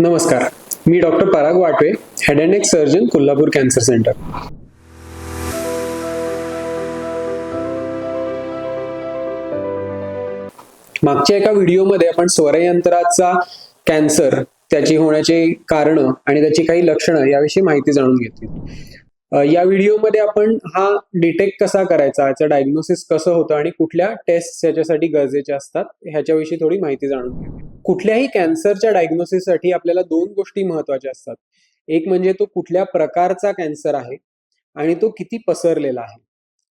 नमस्कार. मी doctor Parag Watve head and neck surgeon Kolhapur cancer centre मागच्या एका व्हिडिओमध्ये आपण स्वरयंत्राचा कॅन्सर त्याची होण्याची कारण आणि त्याची काही लक्षणं याविषयी माहिती जाणून घेतली. या व्हिडिओमध्ये आपण हा डिटेक्ट कसा करायचा याचं डायग्नोसिस कसं होतं आणि कुठल्या टेस्ट याच्यासाठी गरजेच्या असतात ह्याच्याविषयी थोडी माहिती जाणून घेऊ. कुठल्याही कॅन्सरच्या डायग्नोसिससाठी आपल्याला दोन गोष्टी महत्त्वाच्या असतात. एक म्हणजे तो कुठल्या प्रकारचा कॅन्सर आहे आणि तो किती पसरलेला आहे.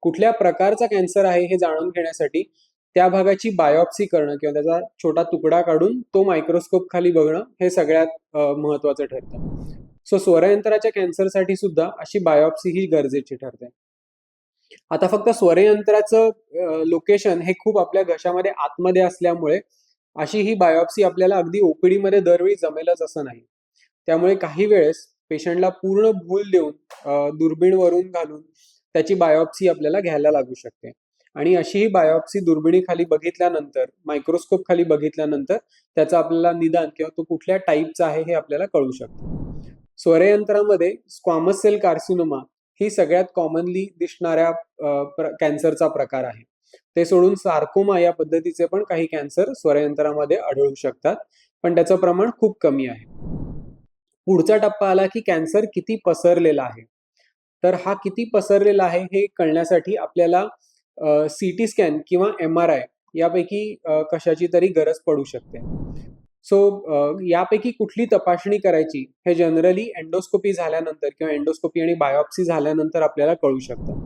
कुठल्या प्रकारचा कॅन्सर आहे हे जाणून घेण्यासाठी त्या भागाची बायोप्सी करणं किंवा त्याचा छोटा तुकडा काढून तो मायक्रोस्कोप खाली बघणं हे सगळ्यात महत्वाचं ठरतं. सो स्वरयंत्राच्या कॅन्सरसाठी सुद्धा अशी बायोप्सी ही गरजेची ठरते. आता फक्त स्वरयंत्राचं लोकेशन हे खूप आपल्या घशामध्ये आतमध्ये असल्यामुळे अशी ही बायोप्सी आपल्याला अगदी ओपीडी मध्ये दरवेळी जमेलच असं नाही. त्यामुळे काही वेळेस पेशंटला पूर्ण भूल देऊन अ, दुर्बीणवरून घालून त्याची बायोप्सी आपल्याला घ्यायला लागू शकते. आणि अशी ही बायोप्सी दुर्बिणीखाली बघितल्यानंतर मायक्रोस्कोप खाली बघितल्यानंतर त्याचं आपल्याला निदान किंवा तो कुठल्या टाईपचा आहे हे आपल्याला कळू शकतं. स्वरयंत्रामध्ये स्क्वामस सेल कार्सिनोमा ही सगळ्यात कॉमनली दिसणाऱ्या प्र- कॅन्सरचा प्रकार आहे. ते सोडून सार्कोमा या पद्धतीचे पण काही कॅन्सर स्वरयंत्रामध्ये आढळू शकतात. पण त्याचं प्रमाण खूप कमी आहे. पुढचा टप्पा आला की कॅन्सर किती पसरलेला आहे. तर हा किती पसरलेला आहे हे कळण्यासाठी आपल्याला सी टी स्कॅन किंवा एम आर आय यापैकी कशाची तरी गरज पडू शकते. सो यापैकी कुठली तपासणी करायची हे जनरली एंडोस्कोपी झाल्यानंतर किंवा एंडोस्कोपी आणि बायोप्सी झाल्यानंतर आपल्याला कळू शकतं.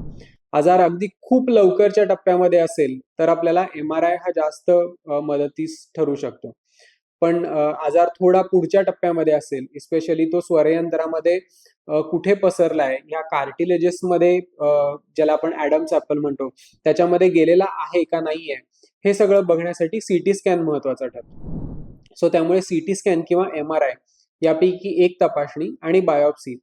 आजार अगदी खूप लवकरच्या टप्प्यामध्ये असेल तर आपल्याला एम आर आय हा जास्त मदतीस ठरू शकतो. पण आजार थोडा पुढच्या टप्प्यामध्ये असेल इस्पेशली तो स्वरयंत्रामध्ये कुठे पसरलाय या कार्टिलेजेस मध्ये ज्याला आपण ऍडम्स ऍपल म्हणतो त्याच्यामध्ये गेलेला आहे का नाहीये हे सगळं बघण्यासाठी सीटी स्कॅन महत्त्वाचा ठरतो. सो त्यामुळे सीटी स्कॅन किंवा एम आर आय यापैकी एक तपासणी आणि बायोप्सी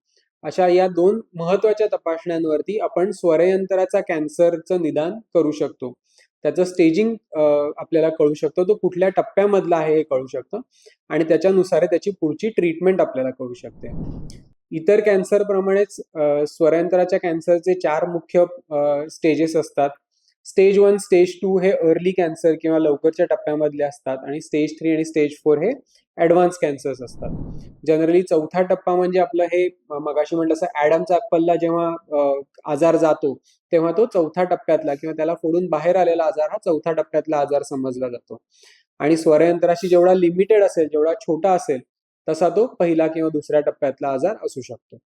अशा या दोन महत्त्वाच्या तपासण्यांवरती आपण स्वरयंत्राचा कॅन्सरचं निदान करू शकतो. त्याचं स्टेजिंग आपल्याला कळू शकतो. तो कुठल्या टप्प्यामधला आहे हे कळू शकतं. आणि त्याच्यानुसार त्याची पुढची ट्रीटमेंट आपल्याला कळू शकते. इतर कॅन्सर प्रमाणेच स्वरयंत्राच्या कॅन्सरचे चार मुख्य स्टेजेस असतात. स्टेज वन स्टेज टू हे अर्ली कॅन्सर किंवा लवकरच्या टप्प्यामधले असतात आणि स्टेज थ्री आणि स्टेज फोर हे ऍडव्हान्स कॅन्सर्स असतात. जनरली चौथा टप्पा म्हणजे आपलं हे मगाशी म्हटलं असं ऍडम्स ऍपलला जेव्हा आजार जातो तेव्हा तो चौथा टप्प्यातला किंवा त्याला फोडून बाहेर आलेला आजार हा चौथा टप्प्यातला आजार समजला जातो. आणि स्वरयंत्राशी जेवढा लिमिटेड असेल जेवढा छोटा असेल तसा तो पहिला किंवा दुसऱ्या टप्प्यातला आजार असू शकतो.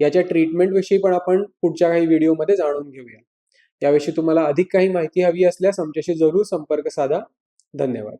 याच्या ट्रीटमेंट विषयी पण आपण पुढच्या काही व्हिडिओमध्ये जाणून घेऊया. याविषयी तुम्हाला अधिक काही माहिती हवी असल्यास आमच्याशी जरूर संपर्क साधा. धन्यवाद.